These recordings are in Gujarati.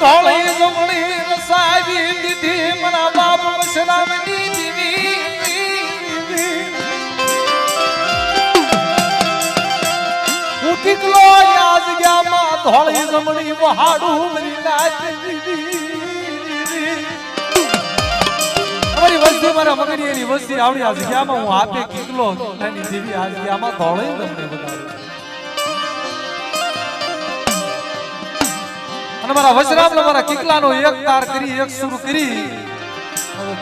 ધોળી જમણી રસાવી દીધી મારા બાપ વસરામની દીવી હું ટીકલો યાદ ગયા માં ધોળી જમણી વહાડું મરી અમારી વસ્તી મારા મગની એની વસ્તી આવડી આ જગ્યામાં હું આપે કીકલો એની દેવી આ જગ્યામાં ધોળી જમણી બનાવી અને મારા વજરામ મારા કિકલાનો એક તાર કરી, એક સુર કરી.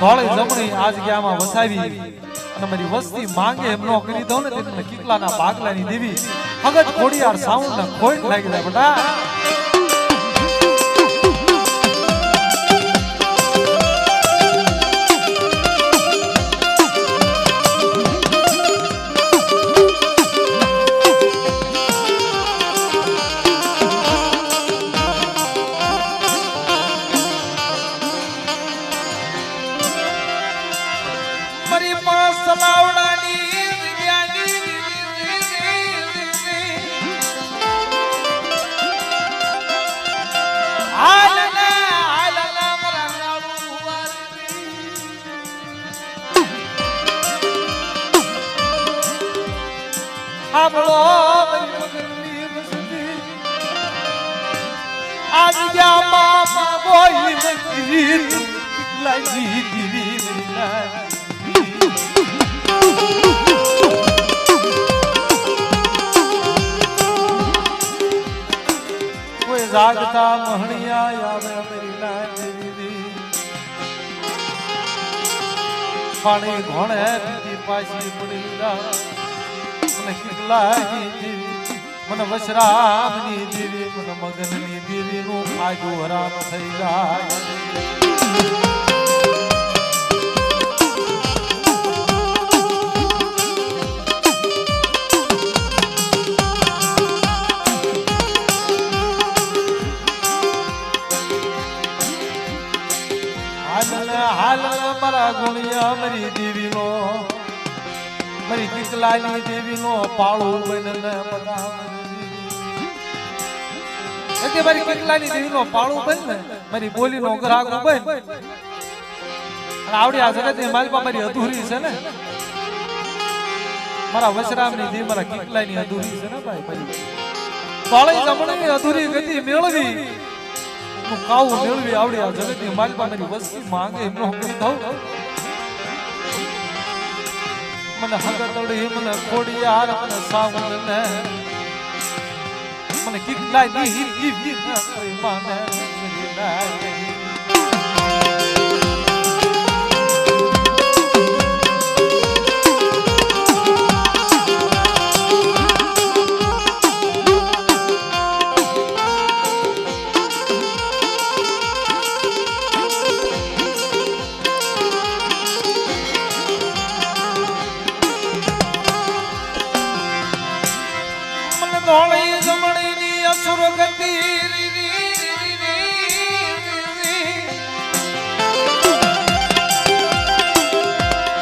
ધોળી જમણી આજ જગ્યામાં વસાવી અને મારી વસ્તી માંગે એમ નો કરી દઉં ને, તેને કિકલાના ભાગલાની દેવી. હગત ઘોડિયાર સાઉન્ડ ના ખોઈ લાગી જાય, બેટા. મંદિર લાગી દીવી કોઈ જાગતા મહણિયા આવે મેરી લાગી પાણી ઘોણે પીતી પાછી પડી. જા મને કેટલાની દેવી, મન વશરામની દેવી મને મગનની દેવી નું ફાયદો હરામ થઈ જાય. હાલ હાલ મારા ગુણિયા મારી મારી કિકલાની દેવી નો પાળો બનને મારી કિકલાની દેવી નો પાળો બન ને, મારી બોલી નો ગ્રાહક બન આવડી આ જગતની માલપા મારી અધૂરી છે ને. મારા વસરામની દેવી મારા કિકલાની અધૂરી છે ને ભાઈ પાળી જમણી અધૂરી ગતિ મેળવી. હું કાવું મેળવી આવડી આ જગતની માલપા મારી વસ્તી માંગે એમનો કરી દઉં મને હગતડી મને ખોડિયાર મને સાવન ને મને કિકલાઈ ની ના કોઈ માને લાગે. મન ધોળી જમણી ની અસુર ગતિ રી રી રી રી રી.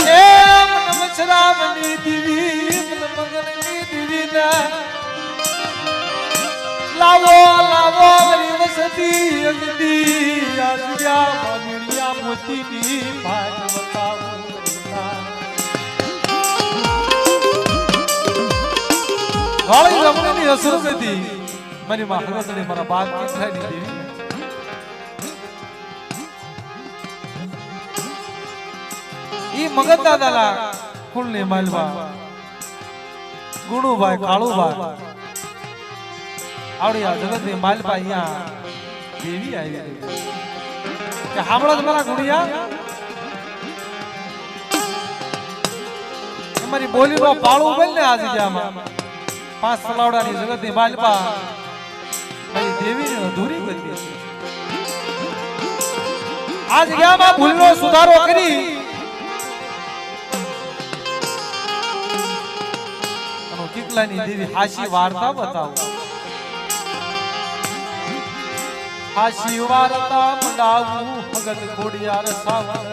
એ મન મચરામની દીવી મગનની દીવી લાવો લાવો વસતી અગદી આજ્યા મોતીની ભાગ વાળી જમણીની અસર હતી મારી માં હરસડી મારા બાપ કેટલાની દેવી? ઈ મગત દાદાના કુળની માલવા. ગુણુભાઈ, કાળુભાઈ. આવડી આ જગતની માલપા અહીંયા દેવી આવી કે સાંભળો જ મારા ગુણિયા તમારી બોલીનો પાળું બન ને આ જગ્યામાં પાંચ સલાવડાની જગતની માલપા મારી દેવીની અધૂરી છે. આ જગ્યામાં ભૂલનો સુધારો કરી અને કિકલાની દેવી હાશી વાર્તા બતાવો. હાશી વાર્તા મંડાવું ભગત ખોડિયાર સાવન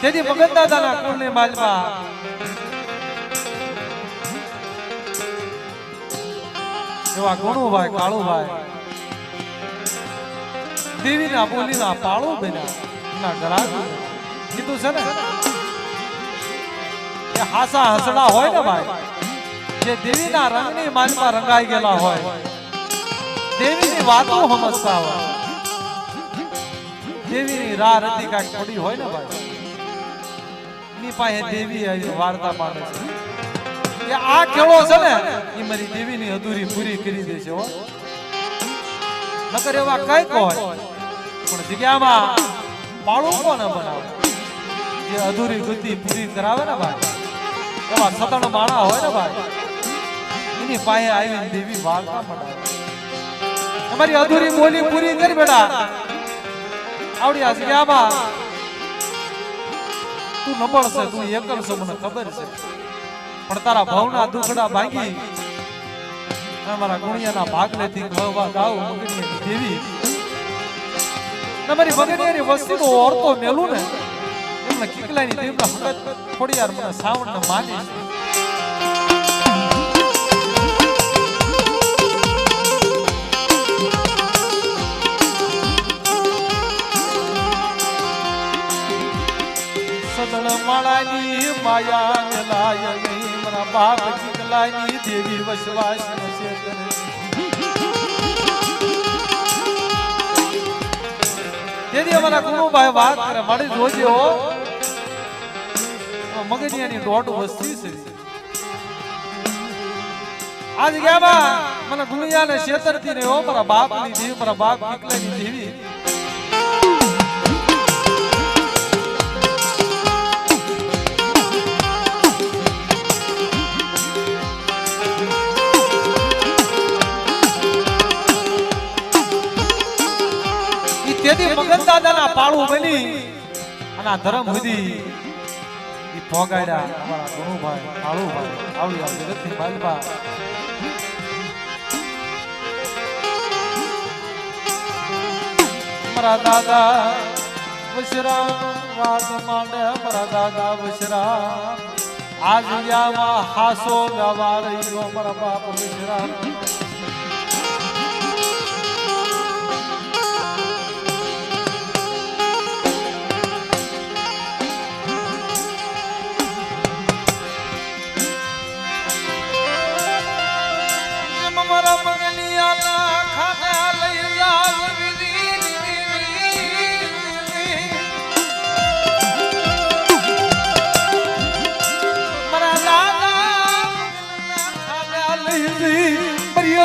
તેથી મગન દાદાના કુળની માલમાં એવા ગુણુભાઈ, કાળુભાઈ. દેવીના બોલીના પાળો બન્યા. ના ઘરાક કીધું છે ને? કે હાસા હસડા હોય ને ભાઈ, જે દેવીના રંગની માલમાં રંગાઈ ગયેલા હોય. દેવીની વાતો સમજતા હોય. દેવીની રાહ રતી કાંઈક પડી હોય ને ભાઈ? એની પાસે દેવી વાર્તા પાડે છે. કે આ ખેડો છે ને એ મારી દેવીની અધૂરી પૂરી કરી દે છે નકર એવા કંઈક હોય, પણ જગ્યામાં પાળું કોને બનાવે. જે અધૂરી ગતિ પૂરી કરાવે ને ભાઈ, એવા સતણ માણા હોય ને ભાઈ, એની પાસે આવીને દેવી વાર્તા બનાવે તમારી અધૂરી બોલી પૂરી કરી બેટા. આવડી આ જગ્યામાં તું નબળ છે, તું એકલ છો, મને ખબર છે. પણ તારા ભાવના દુખડા ભાંગી. અમારા ગુણિયાના ભાગ લેતી ગવા ગાવ મગની દેવી તમારી મગનીની વસ્તીનો ઓરતો મેલું ને. એમને કિકલાની દેવના હકત થોડી વાર મને સાવણ ને માની સદળ માળાની માયા મેલાય નહીં. મારા બાપ કિકલાની દેવી વસવાસ છે તેથી અમારા ગુરુભાઈ વાત કરે, મારી જોજો મગજિયાની દોઢ વસ્તી છે. આ જગ્યામાં મને ગુણિયાને છેતરતી ને ઓ મારા બાપની દેવી, મારા બાપ કિકલાની દેવી. તેથી મગન દાદાના પાળું બની અને આ ધર્મ સુધી એ પોગાડ્યા અમારા ગુરુભાઈ કાળુભાઈ આવડી આ જગતની માલપા મારા દાદા વશરા વાત માંડે મારા દાદા વશરા આ જગ્યામાં હાસો ગાવા રહ્યો મારા બાપ વશરા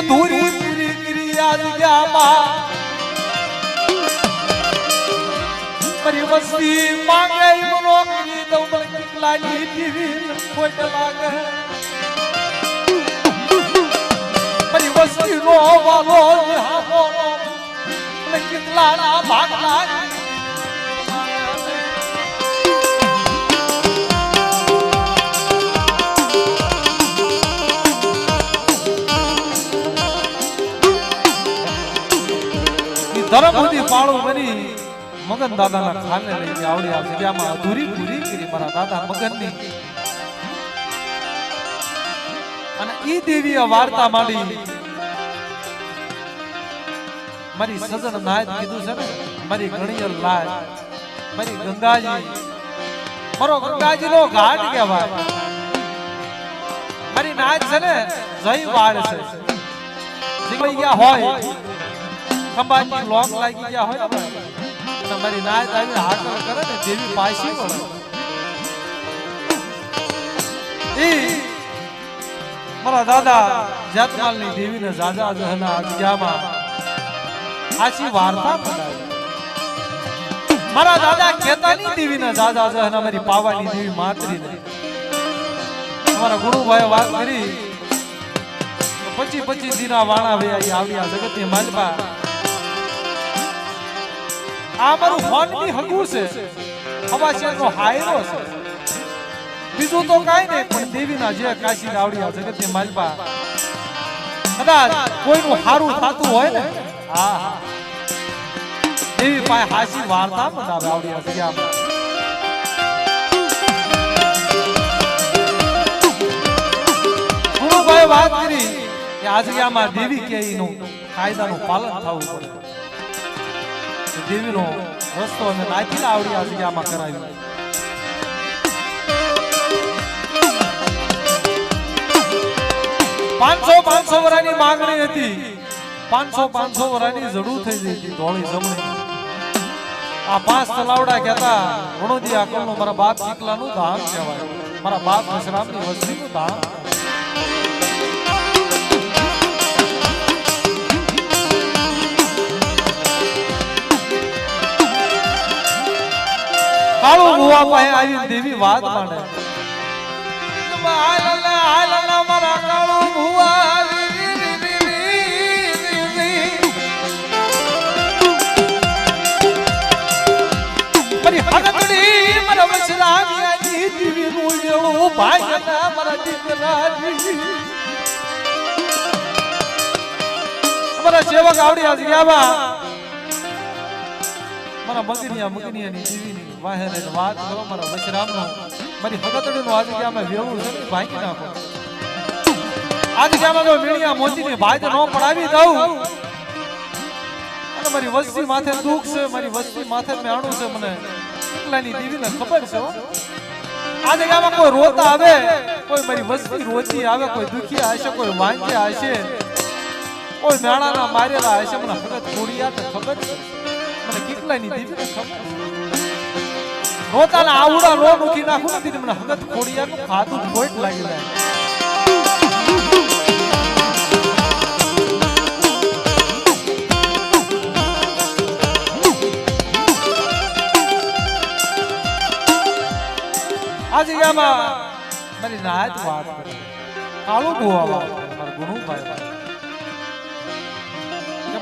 અધૂરી પૂરી કરી આ જગ્યામાં મારી વસ્તી માંગે મનો કરી મને કેટલાની દીવી ખોટ લાગે. મારી વસ્તી નો વાલો હામો મને કેટલાના ભાગ લાગે ધર્મ પાળું બની મગન દાદાના ખાને લઈને આવડી આ જગ્યામાં અધૂરી પૂરી કરી મારા દાદા મગનની. અને ઈ દેવીએ વાર્તા માંડી. મારી સજન નાયત કીધું છે ને, મારી ગણિયર લાય, મારી ગંગાજી. મારો ગંગાજી નો ઘાટ કહેવાય. મારી નાયત છે ને, જય વાળ છે હોય. ખંભાની લોક લાગી ગયા હોય ને અને મારી નાયત આવી હાકલ કરે ને દેવી પાછી વળે. મારા દાદા જાતમાલની દેવીને જાજા જહના જગ્યામાં આછી વાર્તા મારા દાદા કેતાની દેવીને જાજા જહના મારી પાવાની દેવી માતરીને. અમારા ગુરુભાઈ વાત કરી. પચી પચી દિના વાણા ભાઈ આવ્યા જગતની માલપા આ મારું ફોનની હગું છે. હવા શેરનો હાયરો છે. બીજું તો કાઈ નહીં, પણ દેવીના જે કાશી આવડી આ જગતની માલપા. કદાચ કોઈનું હારું થતું હોય ને? હા દેવી પાસે હાસી વાર્તા આ જગ્યામાં ગુરુભાઈ વાત કરી કે આ જગ્યામાં દેવી કે એનું કાયદાનું પાલન થવું પડે. દેવીનો રસ્તો અમે નાખીને આવડી આ જગ્યામાં કરાવ્યું પાંચસો પાંચસો વરાની માંગણી હતી પાંચસો પાંચસો વરાની જરૂર થઈ ગઈ હતી ધોળી જમણી આ પાંચ તલાવડા કહેતા વણોદી આકલનું મારા બાપ ચીકલાનું ધામ કહેવાય મારા બાપ દશરામની વસ્તીનું ધામ કાળું ભુવા પાસે આવી દેવી વાત માંડે મારા કાળું ભુવા રી, રી, રી, રી, મારા મગનિયા મગનિયાની દીવીની વાહેરે ને વાત કરો, મારા વશરામનો મારી હગતડીનું આ અમે વેવું છે ભાંગી નાખો. આ જગ્યામાં જો મીણિયા મોતીની ન પડાવી દઉં. અને મારી વસ્તી માથે દુઃખ છે, મારી વસ્તી માથે મેણું છે, મને એકલાની દીવીને ખબર છે આજે આ કોઈ રોતા આવે, કોઈ મારી વસ્તી રોતી આવે, કોઈ દુખી હશે, કોઈ વાંચ્યા હશે, કોઈ મેણાના મારેલા હશે, મને હગત યાદ ખબર છે. મને કેટલાની દીવીને ખબર છે? રોતાના આવડા રો મૂકી નાખું નથી મને હગત ખોડિયાનું ખાતું ખોટ લાગી જાય. આજે જગ્યામાં મારી નાયત વાત કરે. કાળું ભૂવા વાત મારા ગુણુભાઈ વાત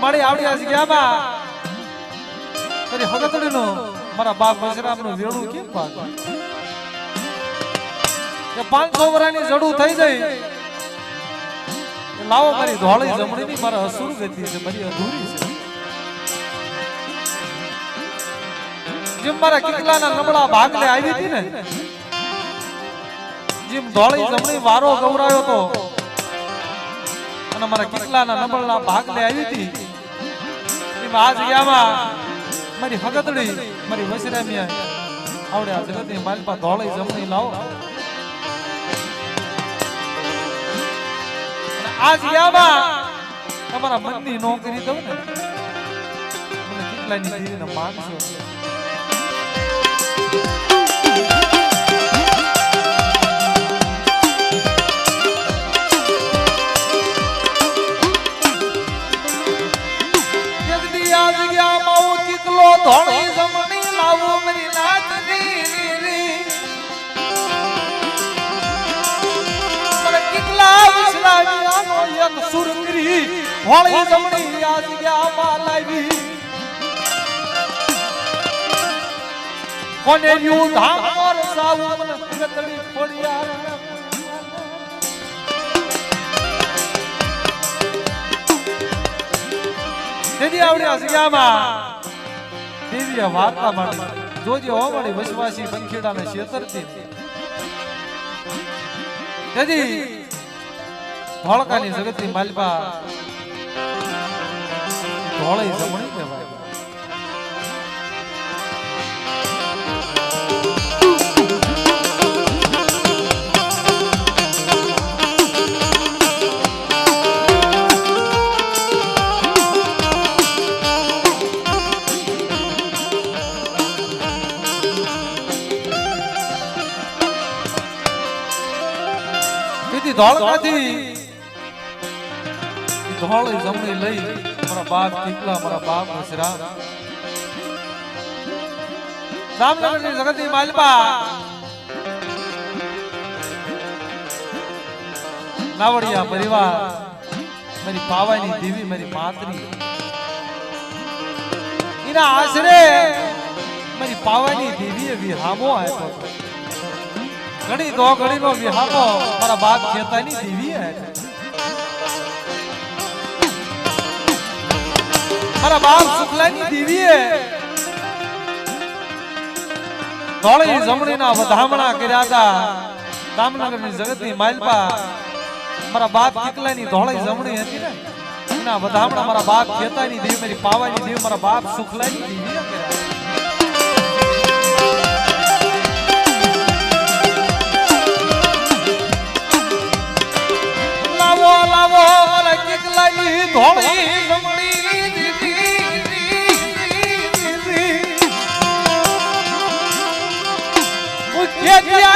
મારી આવડી આ મારી હગતડીનો મારા બાપ બસરામનું વેણું કેમ પાક કે પાંચસો વરાની જડું થઈ જાય લાવો મારી ધોળી જમણીની, મારા અસુર ગતિ છે, મારી અધૂરી છે. જેમ મારા કિકલાના નબળા ભાગલે આવી હતી ને, જેમ ધોળી જમણી વારો ગૌરાયો તો અને મારા કિકલાના નબળના ભાગલે આવી હતી, એમ આ જગ્યામાં મારી હગતડી મારી વસરામિયા આવડે આ જગતની મારી પાસે ધોળી જમણી લાવો. આજ જગ્યામાં તમારા મનની નોકરી દઉં ને, મને કેટલાની દેવીને વિસરાવ્યાનો સુરંગરી હોળી જમણી આજ જગ્યામાં લાવી કોને યુ ધામ પર સાવું મને ગતડી ફોડિયા તેથી આવડે આ જગ્યામાં દેવીએ વાર્તા માંડી જોજે હો મારી વસવાસી બંખેડાને છેતરતી તેથી ધોળકાની જગતની માલપા. ધોળી જમણી કહેવાય. ધોળકાથી ધોળી જમણી લઈ મારા બાપ કેટલા મારા બાપ વસરામ રામનગરની જગતની માલપા નાવડિયા પરિવાર મારી પાવાની દેવી મારી માતરી એના આશરે મારી પાવાની દેવીએ વિહામો આપ્યો. ઘણી દો ઘણી નો વિહામો મારા બાપ ખેતાની દેવી મારા બાપ શુક્લાની દેવીએ ધોળી જમણીના વધામણા કર્યા હતા. રામનગરની જગતની માલપા મારા બાપ કિકલાની ધોળી જમણી હતી ને. એના વધામણા મારા બાપ ખેતાની દેવી, મારી પાવાની દેવી, મારા બાપ સુખલાની દેવી કર્યા. ધોળી મુખ્ય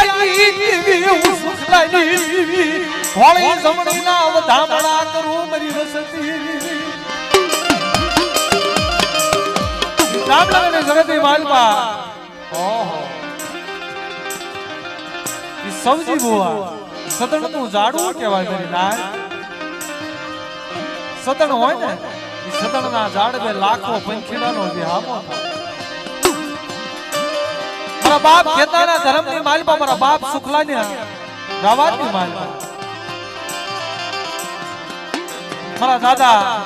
દીવી હું સુખલાની દીવી ધોળી જમણીના વધામણા કરું મારી વસતી રામનગર જગતની માલપા. ઓહો. સૌજી બુઆ સતણનું ઝાડવું કહેવાય મારી નાય. સતણ હોય ને સતણ ના ઝાડ બે લાખો પંખીડાનો જે હામો થાય. મારા બાપ ખેતાના ધર્મની માલપા મારા બાપ સુખલાની ગાવાની માલપા મારા દાદા,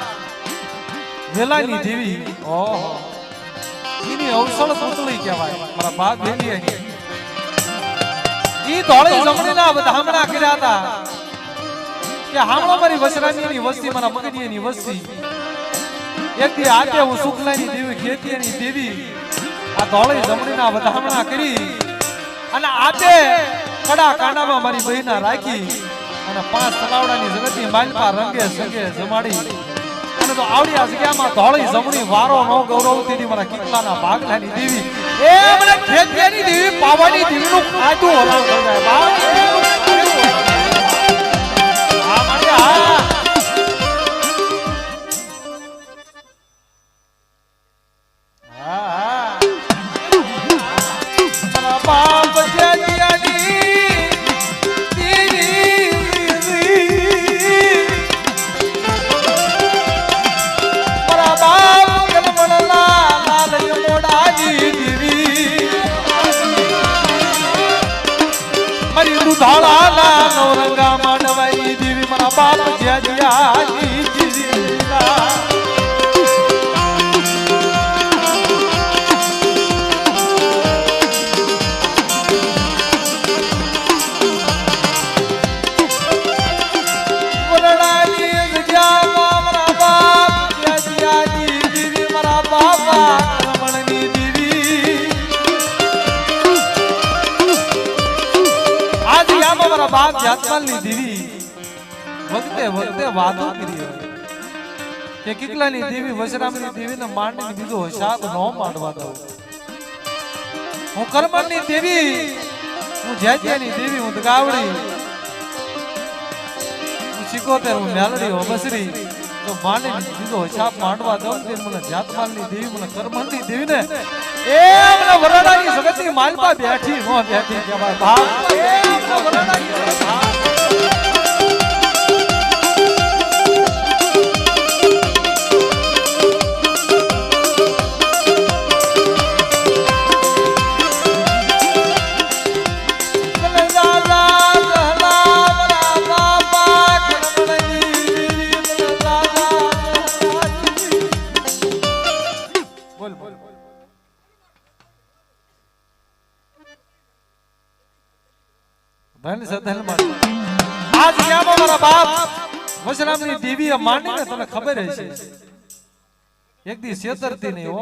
વેલાની દેવી. ઓહો. એની અવસળ પૂતળી કહેવાય. મારા બાપ વેલી એની ઈ ધોળી જમણીના વધામણા કર્યા હતા. કે હામણો મારી વસરાની વસ્તી, મારા મગની વસ્તી. એક થી આતે હું સુખલાની દેવી ખેતીની દેવી. આ ધોળી જમણીના વધામણા કરી અને આજે કડા કાંડામાં મારી બહેના રાખી અને પાંચ તલાવડાની જગતની માલપા રંગે સંગે જમાડી. અને તો આવડી આ જગ્યામાં ધોળી જમણી વારો નો તેની મારા કિકલાના ભાગલાની દેવી. એ મને ખેતિયાની દેવી, પાવાની દેવીનું ખાધું થઈ જાય બાપ. આ હા મારી દુધાળાના નવરંગા માંડવાઈ દેવી મારા બાપ વખતે વખતે વાતો કરી હોય કે કિકલાની દેવી વજરામની દેવીને માંડીને બીજો હિસાબ ન માંડવા દઉં. હું કરમણની દેવી. હું જેતિયાની દેવી હું દગાવડી. હું સિકોતેર હું મેલડી હું બસરી. તો માંડીને બીજો હિસાબ માંડવા દઉં તે મને જાતમાલની દેવી મને કરમણની દેવી ને એ મને વરણાની સગતની માલપા બેઠી નો બેઠી. કહેવાય બાપ એ મને વરણાની ધન સધનમાં આ જગ્યામાં મારા બાપ વસરામની દેવીએ માંડીને તને ખબર હશે. એક દી છેતરતી નહીં હો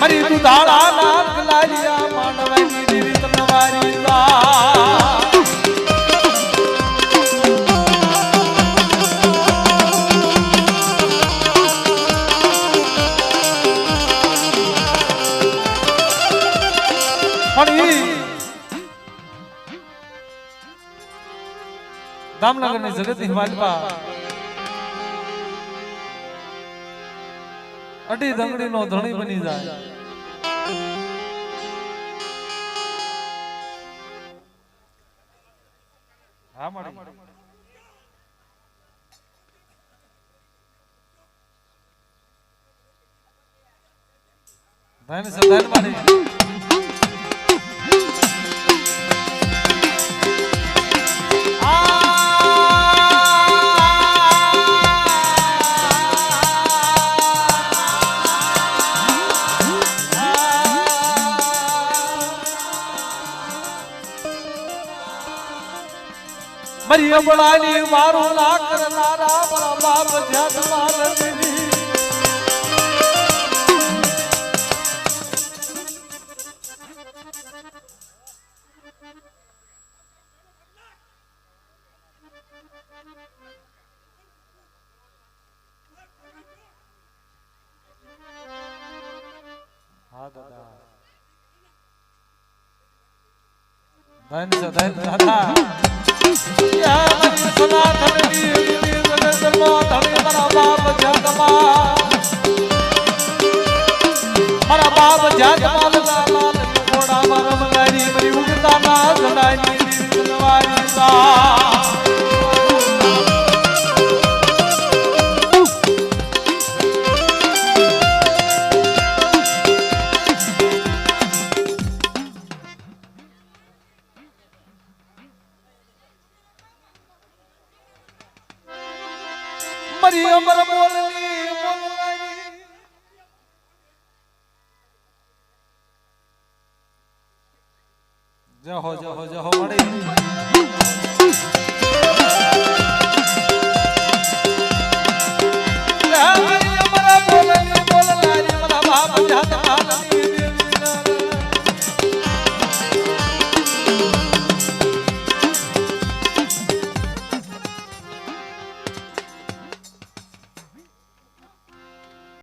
મરી દુધાળા નાક લાલિયા માનવાની જીવિત નવારી લા દામનગરની જગતની માલપા અઢી દંગડીનો ધણી બની જાય. હા મારી અબળાની મારું ના કરનારા મારા બાપ હા દાદા. ધન ધન યા મારી સનાતનની દેવી ઉગતા ના મારા મારા બાપ જાતમાં લગા મારી અમર બોલની જહો જહો જહો.